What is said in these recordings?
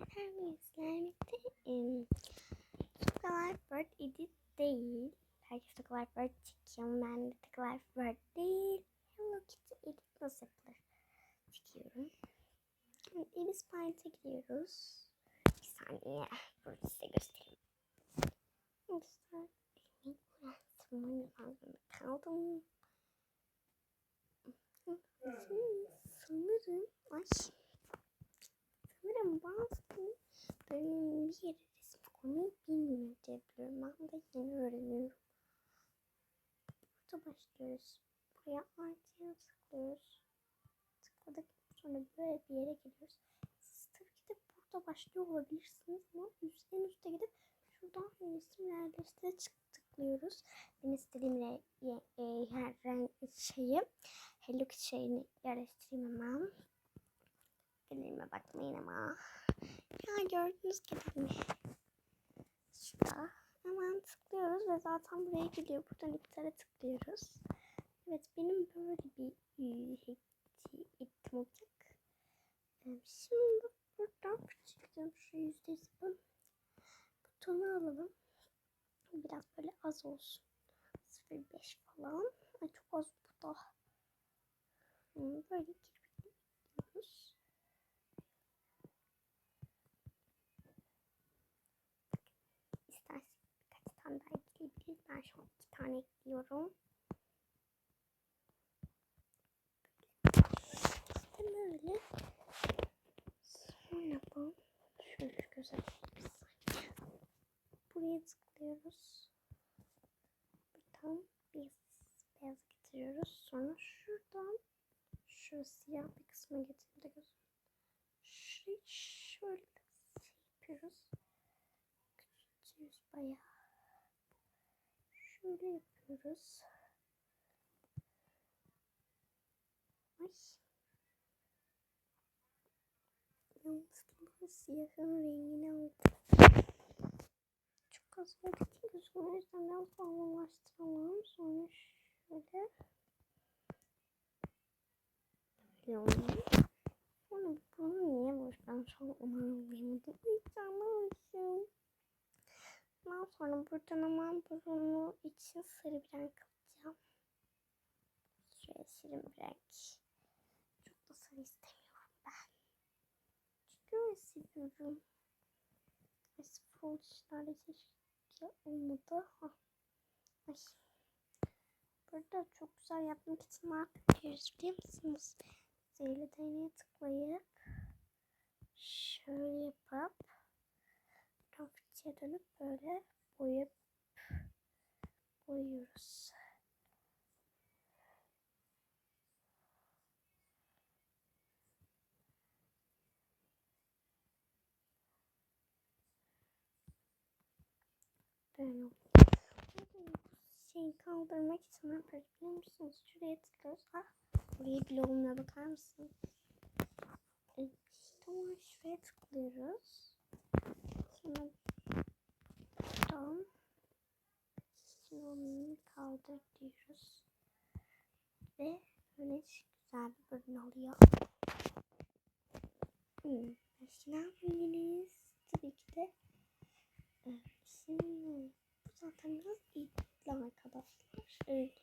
Arkadaşlar bizlerlikte Toka Life Bird edit değil. Herkes Life Bird çekiyor. Ben de Life Bird değil. Hello Kitty edit nasıl yapılır? Çekiyorum. Evet, Edit Paint'e gidiyoruz. Bir saniye. Burada size göstereyim. Arkadaşlar elimi uğraştırmam lazım kaldım. Sanırım ay sanırım bazı bölümün bir resim koymayı bilmiyor diye. Ben de yeni öğreniyorum. Burada başlıyoruz. Buraya artıya tıklıyoruz. Tıkladık sonra böyle bir yere geliyoruz. Siz tabii ki de burada başlıyor olabilirsiniz ama üst, en üstte gidip şuradan resim yerleştire tıklıyoruz. Ben istediğim re, ye, e, yer, renk şeyi Hello Kitty şeyini yerleştireyim hemen. Elime bakmayın ama. Ya gördüğünüz gibi mi? Şurada. Hemen tıklıyoruz ve zaten buraya geliyor. Buradan iptale tıklıyoruz. Evet benim böyle bir eğitim olacak. Şimdi buradan çıkacağım. Şu yüzde sıfır. Butonu alalım. Biraz böyle az olsun. 0.5 falan. Ay çok az bu da. Hmm, Böyle tane daha ekleyebiliriz. Ben şu an iki tane ekliyorum. İşte böyle. Sonra bu. Şöyle saniye. Buraya tıklıyoruz. Buradan bir beyaz getiriyoruz. Sonra şuradan şu siyah yapıyoruz. Ay. Yanlışlıkla siyahın rengini aldım. Çok az ki gözüm o yüzden biraz fazlalaştıramam. Sonra şöyle böyle olmalı. Sonra bunu niye boş? Ben şu an onu anlayamadım. Hiç anlamamışım. Sonra buradan hemen burnu için sarı bir renk alacağım. Şöyle şirin bir renk. Çok da sarı istemiyorum ben. Çünkü seviyorum. Sıfır oldu işlerde keşke olmadı. Burada çok güzel yapmak için ne yapıyoruz biliyor musunuz? Zehirli değneğe tıklayıp şöyle yapıp fırçaya dönüp böyle boyayıp boyuyoruz. Böyle şeyi kaldırmak için ne yapıyoruz biliyor musunuz? Şuraya tıklıyoruz. Ah buraya olmuyor bakar mısın? Evet, tamam şuraya tıklıyoruz. Sonra buradan şimdi kaldır diyoruz. Ve böyle güzel bir bölüm oluyor. Hmm. Ne yapabiliriz? Tabii ki de e, Şimdi bu zaten biraz eğitimli arkadaşlar.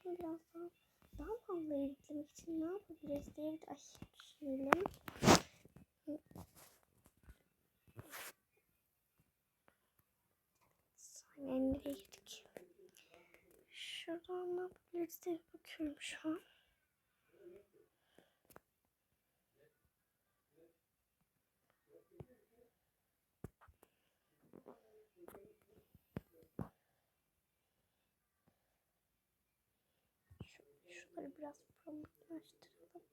Bunu biraz daha daha fazla eğitmek için ne yapabiliriz diye bir de düşünelim. Saniye nereye girdik? Şuradan ne yapabiliriz diye bakıyorum şu an. Şuraları biraz pamuklaştıralım.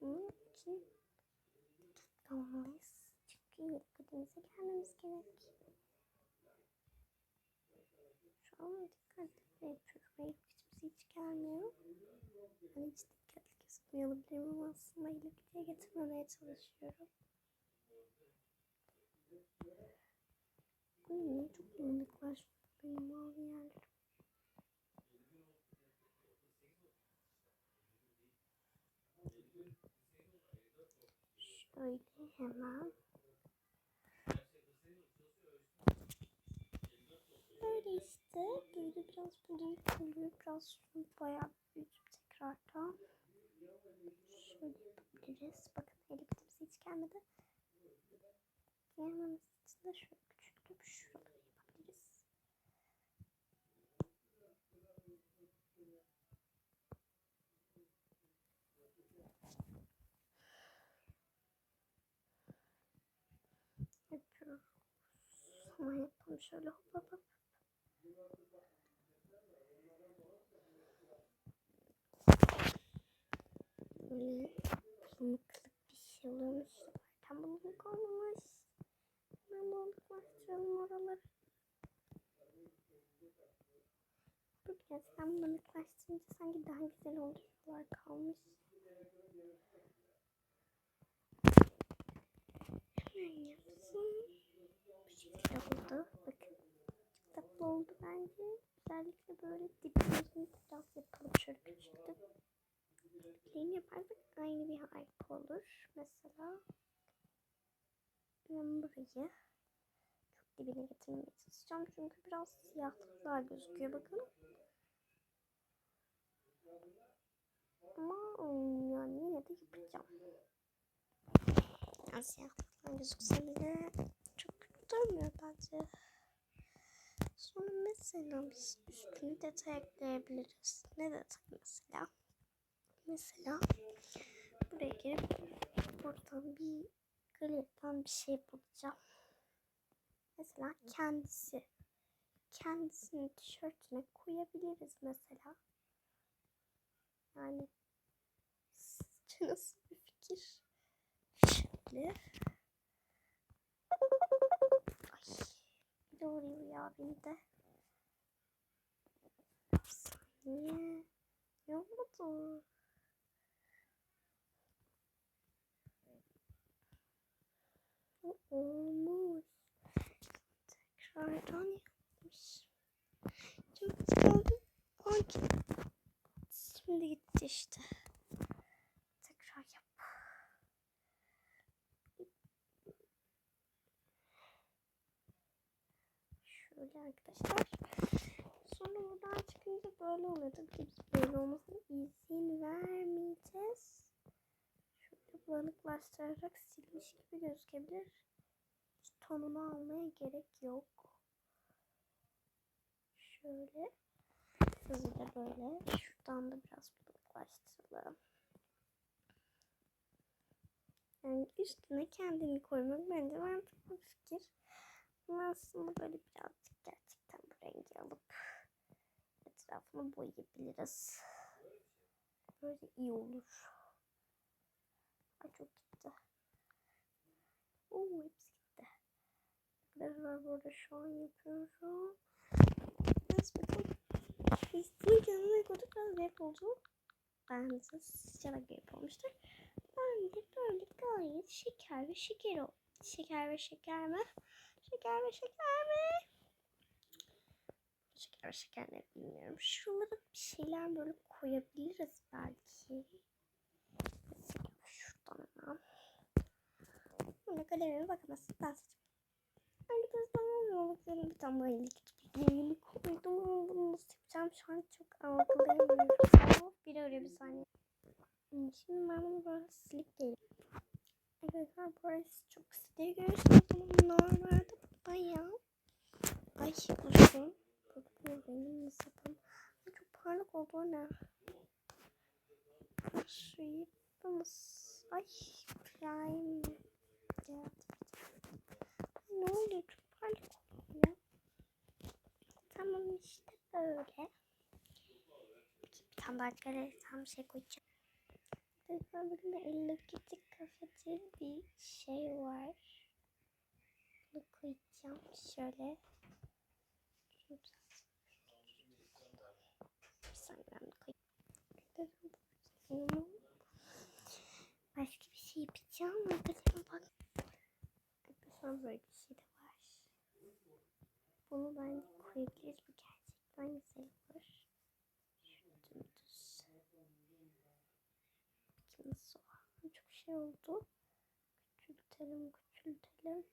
Bunun için olmalıyız. Çünkü dikkatimize gelmemiz gerek. An dikkatli yapıyorum. Hayır kimse hiç gelmiyor. Ben hiç dikkatli gözükmüyor olabilirim ama aslında ilgiye getirmemeye çalışıyorum. Bu niye çok miniklaşmış benim mavi yerlerim. Şöyle hemen. İşte. Böyle biraz böyle böyle biraz bayağı büyütüp tekrardan. Şöyle yapabiliriz. Bakın eliptimiz hiç gelmedi. Gelmemesi için de şöyle küçültüp şuraları yapabiliriz. Yapıyoruz. Ama yapalım şöyle hop hop hop. Böyle bulunuklık bir şey oluyormuş. Zaten bulunuk olmamış. Hemen bulunuklaştıralım oraları. Bu gerçekten bulunuklaştırınca sanki daha güzel oluyor. Şuralar kalmış. Hemen yapsın. Bu şekilde oldu. Tatlı oldu bence. Özellikle böyle diplerini biraz yapalım. Şöyle küçültüp. Diplerini yaparsak aynı bir harika olur. Mesela ben burayı çok dibine getirmeye çalışacağım. Çünkü biraz siyahlıklar gözüküyor. Bakın. Ama ım, yani yine de yapacağım. Yani siyahlıklar gözükse bile çok kötü durmuyor bence. Sonra mesela biz üstüne detay ekleyebiliriz. Ne detay mesela? Mesela buraya girip buradan bir galeriden bir şey bulacağım. Mesela kendisi. Kendisini tişörtüne koyabiliriz mesela. Yani sizce nasıl bir fikir? Şöyle. De oraya ya beni de. Oldu? O olmuş. Tekrardan yapmış. Çok. Ay, Şimdi gitti işte. Tekrar yap. Şöyle arkadaşlar. Sonra buradan çıkınca böyle oluyor. Tabii ki biz böyle olmasına izin vermeyeceğiz. Şöyle bulanıklaştırarak silmiş gibi gözükebilir. Tonunu almaya gerek yok. Şöyle. Hızlıca böyle. Şuradan da biraz bulanıklaştıralım. Yani üstüne kendini koymak bence mantıklı bir fikir. Aslında böyle birazcık gerçekten bu rengi alıp etrafını boyayabiliriz. Böyle iyi olur. Ay çok gitti. Oo hepsi gitti. Arkadaşlar bu arada şu an yapıyorum. Biraz bakalım. Üstünü kendine koyduk biraz garip oldu. Bence de garip olmuştur. Bence böyle gayet şeker ve şeker oldu. Şeker ve şeker mi? Şeker ve şeker mi? Şeker ve şeker ne bilmiyorum. Şuralara bir şeyler böyle koyabiliriz belki. Hemen. Böyle galerime bakamazsın. Ben seçeyim. Arkadaşlar yolluklarını bir tane böyle küçük koydum bunu nasıl yapacağım şu an çok algılayamıyorum. Bir arıyor bir saniye. Şimdi ben bunu böyle silip geleyim. Arkadaşlar burası çok siteye görüyorsunuz ama normalde bayağı ay uzun. Bakın benim nasılım. Çok parlak oldu o ne? Şurayı yapmamız. Ay prime. Evet. Ne oluyor? Çok parlak oldu ya. Tamam işte böyle. Galerisyen bir şey koyacağım. Böyle Hello Kitty kafacı bir şey var. Bunu koyacağım şöyle. De koyayım. Başka bir şey yapacağım. Arkadaşlar bak. Arkadaşlar böyle bir şey de var. Bunu bence koyabiliriz. Bu gerçekten güzel olur. Şöyle dümdüz. Bakayım nasıl var. Çok şey oldu. küçültelim, küçültelim.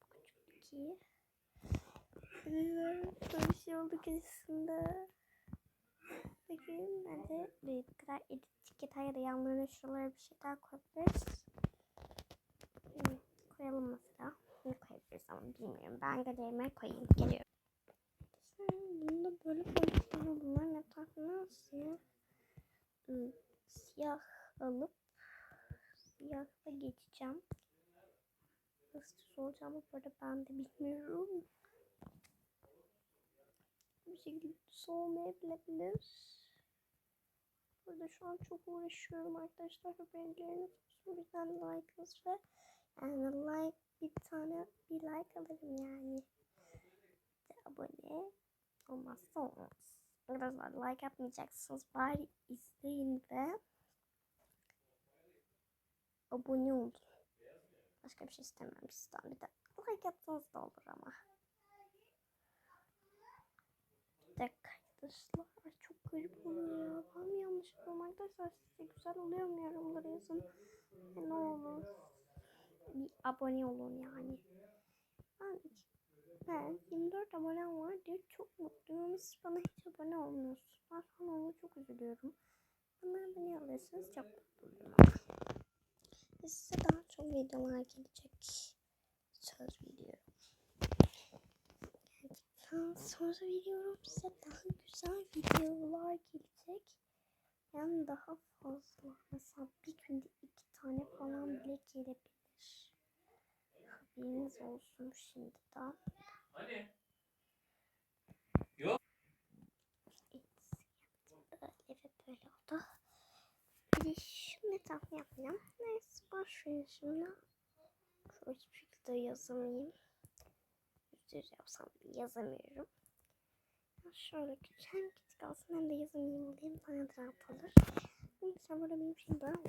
Bu küçüklük iyi. Böyle bir şey oldu kesinlikle. Peki ben de bir kadar etiket ya da yanlarına şuralara bir şey daha koyabiliriz. Hmm, koyalım mesela. Ne koyabiliriz ama bilmiyorum. Ben galerime koyayım. Geliyorum. Bunu da böyle koyacağım. Bunların etrafına siyah hmm, siyah alıp siyahla geçeceğim. Nasıl olacağımı burada ben de bilmiyorum. Bir şekilde düz olmayabilir. Burada şu an çok uğraşıyorum arkadaşlar. Haberleriniz olsun. O yüzden like'ınız ve yani like bir tane bir like alırım yani. Bir abone olmazsa olmaz. Arkadaşlar like yapmayacaksınız. Bari izleyin ve abone olun. Başka bir şey istemiyorum sizden. Bir de like yapsanız da olur ama. Bir dakika arkadaşlar. Çok garip oluyor. Ben yanlış yapıyorum arkadaşlar? Sizce güzel oluyor mu yorumlara yazın. E, ne olur. Bir abone olun yani. Ben, ben 24 abonem var diye çok mutluyum siz bana hiç abone olmuyorsunuz. Ben ona çok üzülüyorum. Bana abone olursanız çok mutlu olurum ama. Ve Size daha çok videolar gelecek. Söz veriyorum. Gerçekten söz veriyorum size daha güzel videolar gelecek. Yani daha fazla. Mesela bir günde iki tane falan bile gelebilir. Haberiniz olsun şimdiden. Hani? Evet, öyle ve böyle oldu. Şunun etrafını yapacağım. Neyse başlayın şimdi. Şöyle şekilde yazamayayım. Yüz yapsam yazamıyorum. Ya şöyle küçük hem küçük olsun hem de yazamayayım olayım. Bana da rahat olur. Neyse burada benim şeyim böyle oldu.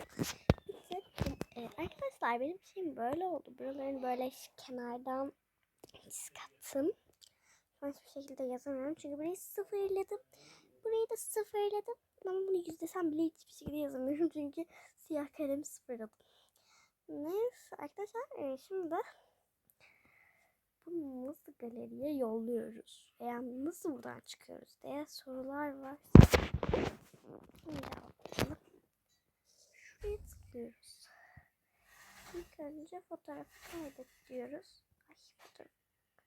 İşte, e, arkadaşlar benim şeyim böyle oldu. Buralarını böyle kenardan çizik attım. An hiçbir şekilde yazamıyorum. Çünkü burayı sıfırladım. Burayı da sıfırladım. Ama bunu yüzdesem bile hiçbir şekilde yazamıyorum. Çünkü siyah kalemi sıfırladım. Neyse arkadaşlar e, şimdi bunu nasıl galeriye yolluyoruz? Veya nasıl buradan çıkıyoruz diye sorular var. Şuraya tıklıyoruz. İlk önce fotoğrafı kaydet diyoruz. Ay fotoğraf.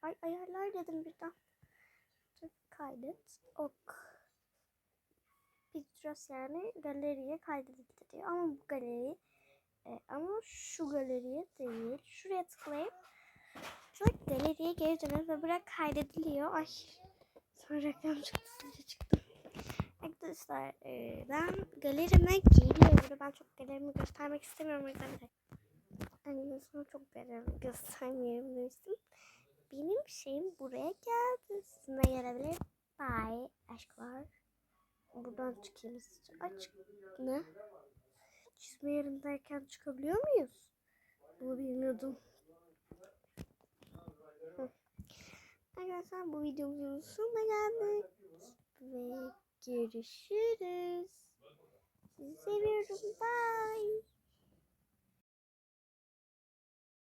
Ay ayarlar dedim birden. Fotoğrafı kaydet. Ok. Pictures yani galeriye kaydedildi diyor. Ama bu galeri e, ama şu galeriye değil. Şuraya tıklayıp sonra galeriye geri dönüyoruz ve buraya kaydediliyor. Ay sonra reklam çıktı sizce çıktım. Arkadaşlar e, ben galerime geliyorum. Ben çok galerimi göstermek istemiyorum. O yüzden de Arkadaşlar çok galerimi göstermiyorum demiştim. Benim şeyim buraya geldi. Sizinle gelebilir. Bye. Aşklar. Buradan çıkayım. Aç. Ne? Çizme yerindeyken çıkabiliyor muyuz? Bunu bilmiyordum. Arkadaşlar bu videomuzun sonuna geldik. Ve görüşürüz. Sizi seviyorum. Bye.